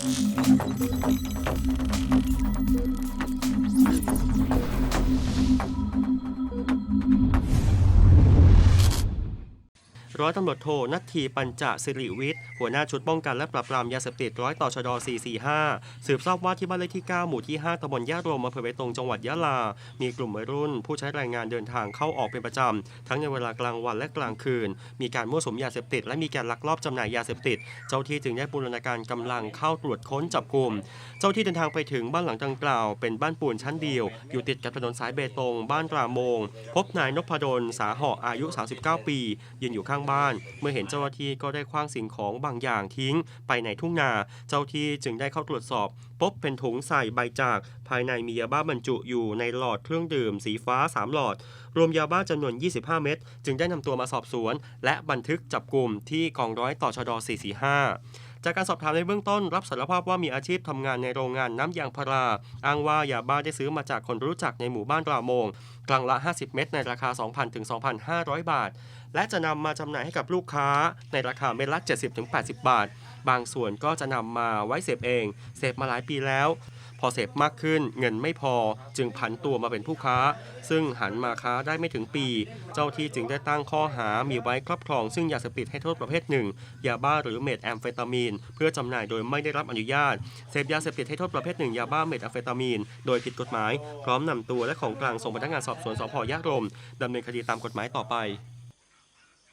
Thank you. ร้อยตำรวจโทนัททีปัญจสิริวิทย์ หัวหน้าชุดป้องกันและปราบปรามยาเสพติดร้อยต่อชด445 สืบทราบว่าที่บ้านเลขที่ 9 หมู่ที่ 5ตำบลย่าโรมอำเภอเบตงจังหวัดยะลา มีกลุ่มวัยรุ่น ผู้ใช้แรงงานเดินทางเข้าออกเป็นประจำ ทั้งในเวลากลางวันและกลางคืน มีการมั่วสุมยาเสพติด และมีการลักลอบจำหน่ายยาเสพติด เจ้าที่จึงได้บูรณาการกำลังเข้าตรวจค้นจับกลุ่ม เจ้าที่เดินทางไปถึงบ้านหลังดังกล่าวเป็นบ้านปูนชั้นเดียว อยู่ติดกับถนนสายเบตง บ้านตราโมง พบนายนพดลสาหาะอายุ 39 ปียืนอยู่ข้างบ้าน เมื่อเห็นเจ้าหน้าที่ก็ได้คว้างสิ่งของบางอย่างทิ้งไปในทุ่งนา เจ้าที่จึงได้เข้าตรวจสอบ พบเป็นถุงใส่ใบจาก ภายในมียาบ้าบรรจุอยู่ในหลอดเครื่องดื่มสีฟ้า 3 หลอด รวมยาบ้าจำนวน 25 เม็ดจึงได้นำตัวมาสอบสวน และบันทึกจับกลุ่มที่กองร้อยต่อชด445 จากการสอบถามในเบื้องต้นรับสารภาพว่ามีอาชีพทำงานในโรงงานน้ำยางพารา อ้างว่ายาบ้าได้ซื้อมาจากคนรู้จักในหมู่บ้านราโมงกลังละ 50 เม็ดในราคา 2,000ถึง2,500 บาท และจะนำมาจำหน่ายให้กับลูกค้าในราคาเม็ดละ 70ถึง80 บาท บางส่วนก็จะนำมาไว้เสพเอง เสพมาหลายปีแล้ว พอเสพมากขึ้นเงินไม่พอจึงผันตัวมาเป็นผู้ค้า ซึ่งหันมาค้าได้ไม่ถึงปี เจ้าที่จึงได้ตั้งข้อหามีไว้ครอบครอง ซึ่งยาเสพติดให้โทษประเภทหนึ่งยาบ้าหรือเมทแอมเฟตามีน เพื่อจำหน่ายโดยไม่ได้รับอนุญาตเสพยาเสพติดให้โทษประเภทหนึ่งยาบ้าเมทแอมเฟตามีน โดยผิดกฎหมาย พร้อมนำตัวและของกลางส่งพนักงานสอบสวนสพยะรมดำเนินคดีตามกฎหมายต่อไป